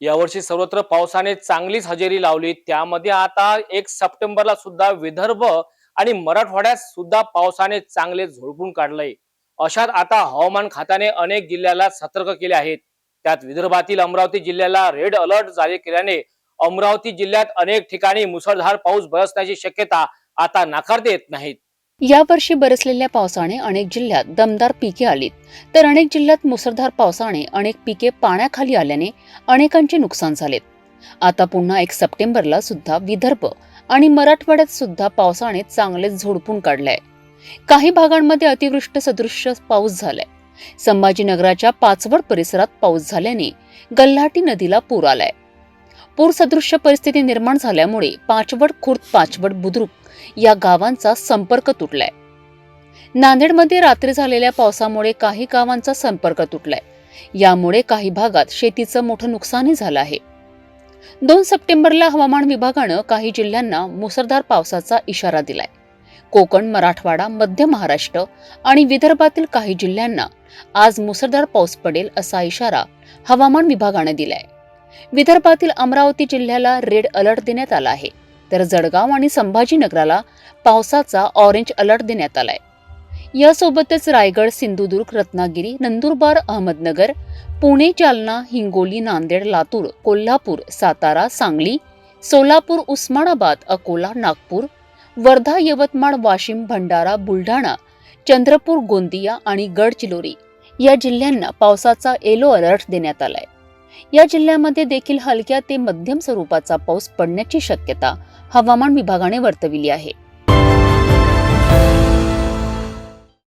यावर्षी सर्वत्र पावसाने चांगलीच हजेरी लावली. त्यामध्ये आता एक सप्टेंबरला सुद्धा विदर्भ आणि मराठवाड्यात सुद्धा पावसाने चांगले झोडपून काढलंय. अशात आता हवामान खात्याने अनेक जिल्ह्याला सतर्क केले आहेत. त्यात विदर्भातील अमरावती जिल्ह्याला रेड अलर्ट जारी केल्याने अमरावती जिल्ह्यात अनेक ठिकाणी मुसळधार पाऊस बरसण्याची शक्यता आता नाकारता येत नाहीत. यावर्षी बरसलेल्या पावसाने अनेक जिल्ह्यात दमदार पिके आलीत. तर अनेक जिल्ह्यात मुसळधार पावसाने अनेक पिके पाण्याखाली आल्याने अनेकांचे नुकसान झालेत. आता पुन्हा एक सप्टेंबरला सुद्धा विदर्भ आणि मराठवाड्यात सुद्धा पावसाने चांगलेच झोडपून काढलंय. काही भागांमध्ये अतिवृष्ट सदृश्य पाऊस झालाय. संभाजीनगराच्या पाचवड परिसरात पाऊस झाल्याने गल्हाटी नदीला पूर आलाय. पूरसदृश्य परिस्थिती निर्माण झाल्यामुळे पाचवड खुर्द पाचवड बुद्रुक या गावांचा संपर्क तुटलाय. नांदेडमध्ये रात्री झालेल्या पावसामुळे काही गावांचा संपर्क तुटलाय. यामुळे काही भागात शेतीचं मोठं नुकसानही झालं आहे. दोन सप्टेंबरला हवामान विभागानं काही जिल्ह्यांना मुसळधार पावसाचा इशारा दिलाय. कोकण मराठवाडा मध्य महाराष्ट्र आणि विदर्भातील काही जिल्ह्यांना आज मुसळधार पाऊस पडेल असा इशारा हवामान विभागानं दिलाय. विदर्भातील अमरावती जिल्ह्याला रेड अलर्ट देण्यात आला आहे. तर जळगाव आणि संभाजीनगराला पावसाचा ऑरेंज अलर्ट देण्यात आलाय. यासोबतच रायगड सिंधुदुर्ग रत्नागिरी नंदुरबार अहमदनगर पुणे जालना हिंगोली नांदेड लातूर कोल्हापूर सातारा सांगली सोलापूर उस्मानाबाद अकोला नागपूर वर्धा यवतमाळ वाशिम भंडारा बुलढाणा चंद्रपूर गोंदिया आणि गडचिरोली या जिल्ह्यांना पावसाचा येलो अलर्ट देण्यात आलाय. या जिल्ह्यामध्ये देखील हलक्या ते मध्यम स्वरूपाचा पाऊस पडण्याची शक्यता हवामान विभागाने वर्तविली आहे.